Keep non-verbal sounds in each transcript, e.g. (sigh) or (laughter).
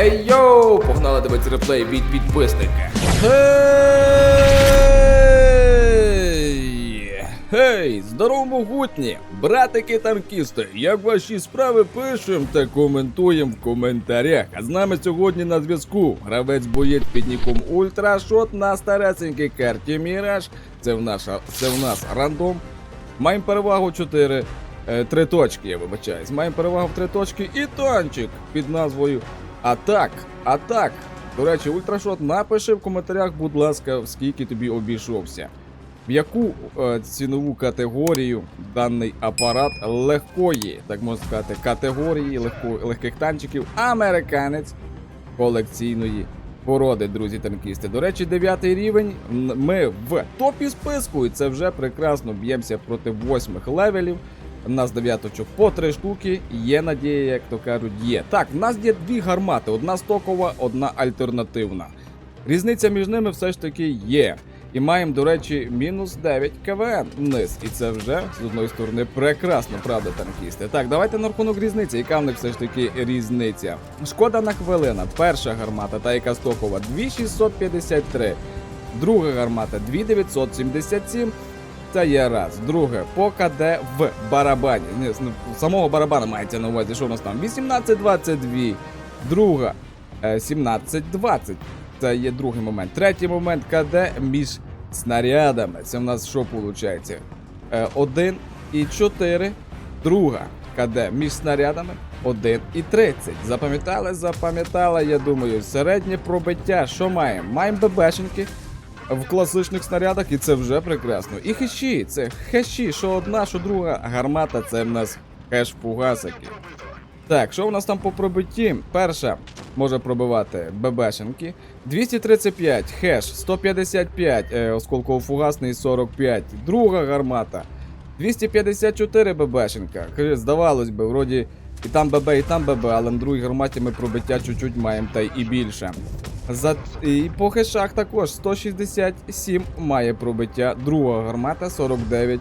Ей йоу! Погнали дивитися реплей від підписника. Гей! Гей! Здорово, могутні! Братики танкісти! Як ваші справи пишем та коментуємо в коментарях. А з нами сьогодні на зв'язку гравець боєць під ніком Ультрашот на старесенькій карті Міраж. Це в наша, це в нас рандом. Маємо перевагу 4. Е, три точки, я вибачаюсь. Маємо перевагу в три точки і танчик під назвою Атак. Атак. До речі, Ультрашот, напиши в коментарях, будь ласка, скільки тобі обійшовся. В яку е, цінову категорію даний апарат легкої, так можна сказати, категорії легко, легких танчиків, американець колекційної породи, друзі танкісти. До речі, 9 рівень. Ми в топі списку, і це вже прекрасно б'ємося проти восьмих левелів. У нас дев'яточок по три штуки. Є надія, як то кажуть, є. Так, в нас є дві гармати: одна стокова, одна альтернативна. Різниця між ними все ж таки є. І маємо, до речі, мінус 9 КВН вниз. І це вже з одної сторони прекрасно, правда, танкісти. Так, давайте на рахунок різниці. Яка в них все ж таки різниця? Шкода на хвилина. Перша гармата, та яка стокова, 2653. Друга гармата 2977. Це є раз. Друге, по КД в барабані. Ні, з- ну, самого барабана мається на увазі, що у нас там? 1822. Друга е, 1720. Це є другий момент. Третій момент КД між снарядами. Це в нас що виходить? 1 і 4. Друга КД між снарядами 1 і 30. Запам'ятали? Запам'ятали, я думаю. Середнє пробиття. Що маємо? Маємо ББшеньки в класичних снарядах, і це вже прекрасно. І хеші, це хеші, що одна, що друга гармата, це в нас хеш-фугасики. Так, що у нас там по пробитті? Перша може пробивати ББшенки. 235 хеш, 155 е, осколково-фугасний 45. Друга гармата. 254 ББшенка. Здавалось би, вроді і там ББ, і там ББ, але на другій гарматі ми пробиття чуть-чуть маємо та й і більше. За... І по хешах також 167 має пробиття. Друга гармата 49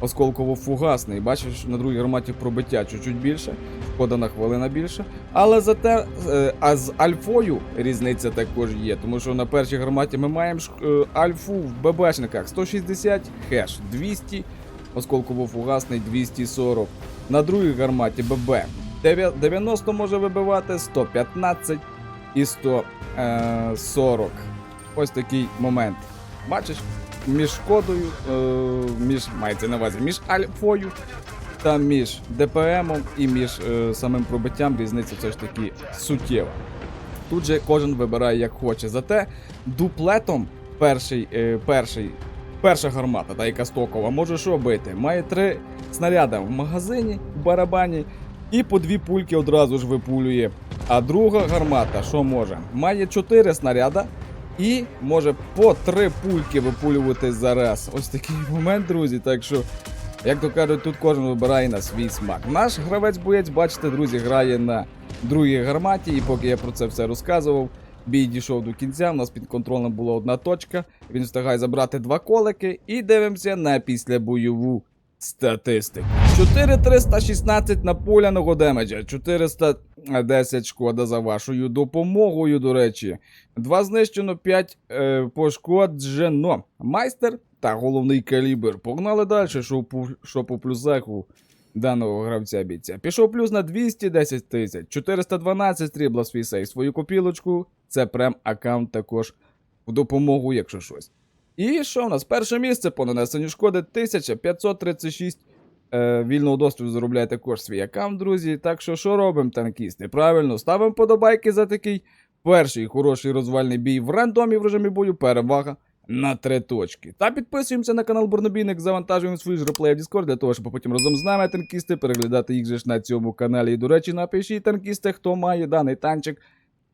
осколково-фугасний. Бачиш, на другій гарматі пробиття чуть-чуть більше, шкода на хвилина більше. Але зате е, а з альфою різниця також є, тому що на першій гарматі ми маємо е, альфу в ББшниках 160 хеш, 200 осколково-фугасний 240. На другій гарматі ББ дев'я- 90 може вибивати, 115 і 140. Ось такий момент. Бачиш, між шкодою, е, між мається на увазі, між альфою та між ДПМом і між е, самим пробиттям різниця все ж таки суттєва. Тут же кожен вибирає як хоче. Зате дуплетом перший, е, перший, перша гармата, та яка стокова, може що бити? Має три снаряди в магазині, в барабані, і по дві пульки одразу ж випулює. А друга гармата, що може? Має чотири снаряда і може по три пульки випулювати зараз. Ось такий (laughs) момент, друзі. Так що, як то кажуть, тут кожен вибирає на свій смак. Наш гравець-боєць, бачите, друзі, грає на другій гарматі, і поки я про це все розказував. Бій дійшов до кінця, у нас під контролем була одна точка. Він встигає забрати два колики і дивимося на післябойову статистику. 4316 напуляного демеджа, 410 шкода за вашою допомогою, до речі. Два знищено, 5 е, пошкоджено. Майстер та головний калібр. Погнали далі, що по, що по плюсах у даного гравця бійця. Пішов плюс на 210 тисяч, 412 стрібла свій сейф, свою копілочку. Це прем аккаунт також в допомогу, якщо щось. І що у нас? Перше місце по нанесенню шкоди 1536 е, вільного доступу заробляє також свій аккаунт, друзі. Так що що робимо, танкісти? Правильно, ставимо подобайки за такий перший хороший розвальний бій в рандомі в режимі бою. Перевага на три точки. Та підписуємося на канал Бурнобійник, завантажуємо свої ж реплеї в Discord для того, щоб потім разом з нами танкісти переглядати їх же ж на цьому каналі. І, до речі, напишіть танкісти, хто має даний танчик,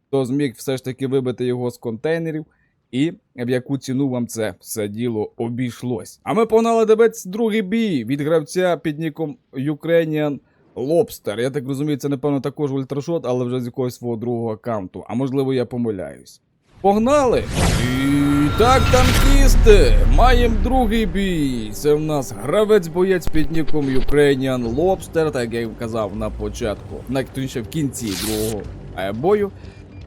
хто зміг все ж таки вибити його з контейнерів. І в яку ціну вам це все діло обійшлось. А ми погнали дивитися другий бій від гравця під ніком Ukrainian Lobster. Я так розумію, це напевно також ультрашот, але вже з якогось свого другого аккаунту. А можливо, я помиляюсь. Погнали! І так, танкісти! Маємо другий бій. Це в нас гравець-боєць під ніком Ukrainian Lobster, так як я й казав на початку, на точніше в кінці другого е, бою.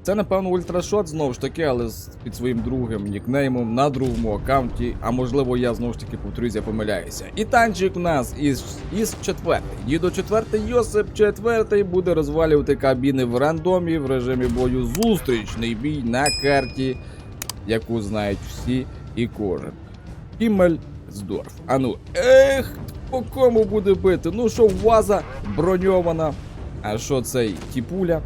Це, напевно, ультрашот знову ж таки, але з під своїм другим нікнеймом на другому аккаунті. А можливо, я знову ж таки повторюсь, я помиляюся. І танчик у нас із, із четвертий. Дідо четвертий Йосип четвертий буде розвалювати кабіни в рандомі в режимі бою зустрічний бій на карті, яку знають всі і кожен. Імельсдорф. Ану, ех, по кому буде бити? Ну що, ваза броньована. А що цей тіпуля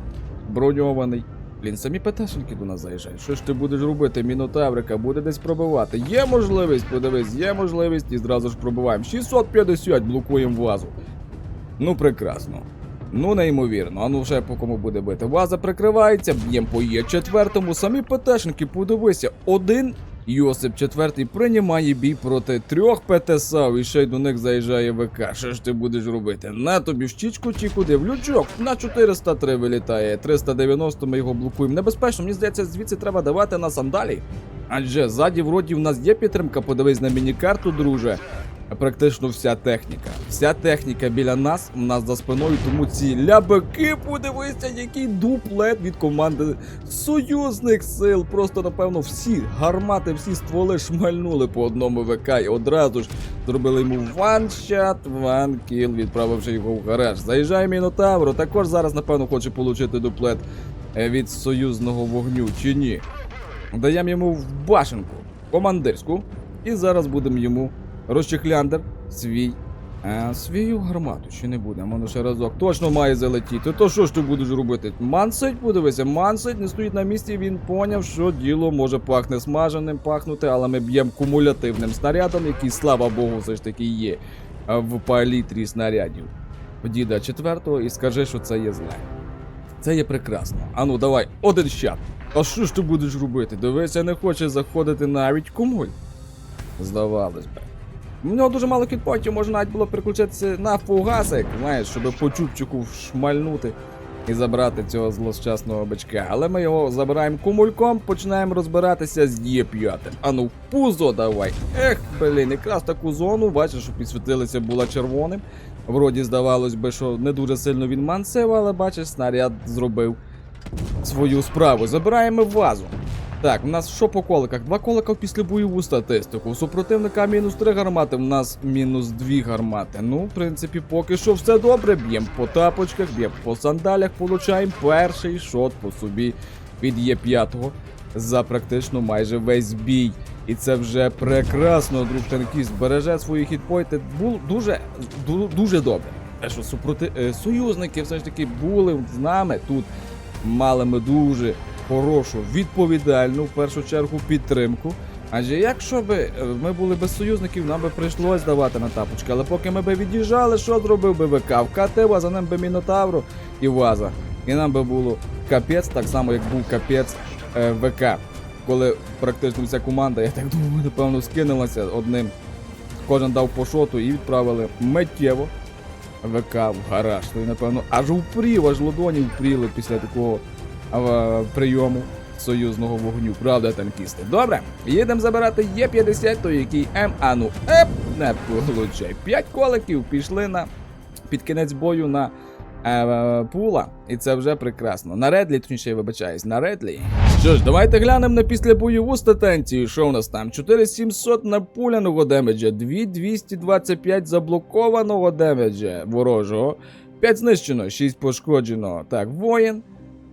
броньований? Блін, самі ПТшники до нас заїжджають. Що ж ти будеш робити? Мінотаврика буде десь пробивати. Є можливість, подивись, є можливість і зразу ж пробиваємо. 650 блокуємо вазу. Ну, прекрасно. Ну, неймовірно. А ну вже по кому буде бити. Ваза прикривається, б'єм по є четвертому. Самі ПТшники, подивися, один Йосип четвертий приймає бій проти трьох ПТСАВ і ще й до них заїжджає ВК. Що ж ти будеш робити? На тобі щічку чи куди? В лючок на 403 вилітає. 390 ми його блокуємо. Небезпечно, мені здається, звідси треба давати на сандалі. Адже ззаді вроді в нас є підтримка, подивись на міні-карту, друже. Практично вся техніка. Вся техніка біля нас, в нас за спиною, тому ці лябаки, подивися, який дуплет від команди союзних сил. Просто, напевно, всі гармати, всі стволи шмальнули по одному ВК і одразу ж зробили йому ваншат, ванкіл, відправивши його в гараж. Заїжджає Мінотавро, також зараз, напевно, хоче отримати дуплет е, від союзного вогню, чи ні. Даємо йому в башенку командирську, і зараз будемо йому розчехляндер свій. А, свою гармату ще не буде, воно ще разок. Точно має залетіти. То що ж ти будеш робити? Мансить, подивися, мансить, не стоїть на місці, він поняв, що діло може пахне смаженим, пахнути, але ми б'ємо кумулятивним снарядом, який, слава Богу, все ж таки є в палітрі снарядів. Діда четвертого і скажи, що це є зле. Це є прекрасно. Ану, давай, один щат. А що ж ти будеш робити? Дивися, не хоче заходити навіть кумуль. Здавалось би. У нього дуже мало кітпотів, може навіть було переключитися на фугасик, знаєш, щоб по чубчику шмальнути і забрати цього злощасного бичка. Але ми його забираємо кумульком, починаємо розбиратися з Є5. Ану, пузо давай. Ех, блін, якраз таку зону, бачиш, що підсвітилися була червоним. Вроді здавалось би, що не дуже сильно він мансив, але бачиш, снаряд зробив свою справу. Забираємо вазу. Так, у нас що по коликах? Два колика в післябойову статистику. У супротивника мінус 3 гармати, в нас мінус 2 гармати. Ну, в принципі, поки що все добре. Б'ємо по тапочках, б'ємо по сандалях, получаємо перший шот по собі від Є5 за практично майже весь бій. І це вже прекрасно, друг танкіст. Береже свої хітпойти. Було дуже, дуже добре. Те, що супроти... е, союзники все ж таки були з нами тут. Мали ми дуже хорошу, відповідальну в першу чергу підтримку. Адже якщо би е, ми були без союзників, нам би прийшлось давати на тапочки. Але поки ми би від'їжджали, що зробив би ВК? Вкатив, а за ним би Мінотавру і Ваза. І нам би було капець, так само як був капець е, ВК. Коли практично вся команда, я так думаю, напевно, скинулася одним. Кожен дав по шоту і відправили миттєво ВК в гараж. То й, напевно, аж упрів, аж ладоні впріли після такого прийому союзного вогню. Правда, танкісти? Добре, їдемо забирати Є50, той який М. А ну, еп, не получай. П'ять коликів пішли на під кінець бою на е, пула, і це вже прекрасно. На Редлі, точніше, вибачаюсь, на Редлі. Що ж, давайте глянемо на післябойову статенцію. Що у нас там? 4700 напуляного демеджа, 2225 заблокованого демеджа ворожого, 5 знищено, 6 пошкоджено. Так, воїн.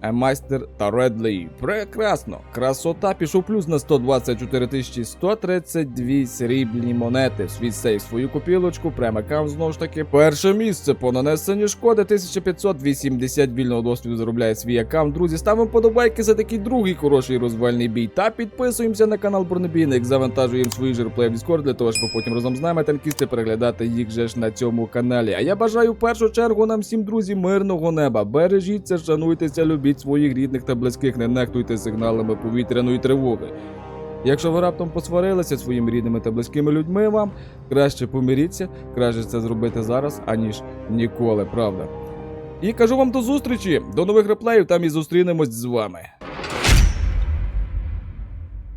Е, Майстер та Редлі. Прекрасно. Красота пішов плюс на 124 132 срібні монети. В свій сейф свою копілочку. Прям аккаунт знову ж таки. Перше місце по нанесенню шкоди 1580 вільного досвіду заробляє свій аккаунт. Друзі, ставимо подобайки за такий другий хороший розвальний бій. Та підписуємося на канал Бронебійник. Завантажуємо свої жирплеї в Discord для того, щоб потім разом з нами танкісти переглядати їх же ж на цьому каналі. А я бажаю в першу чергу нам всім друзі мирного неба. Бережіться, шануйтеся, любіть своїх рідних та близьких, не нехтуйте сигналами повітряної тривоги. Якщо ви раптом посварилися своїми рідними та близькими людьми вам, краще помиріться, краще це зробити зараз, аніж ніколи, правда. І кажу вам до зустрічі, до нових реплеїв, там і зустрінемось з вами.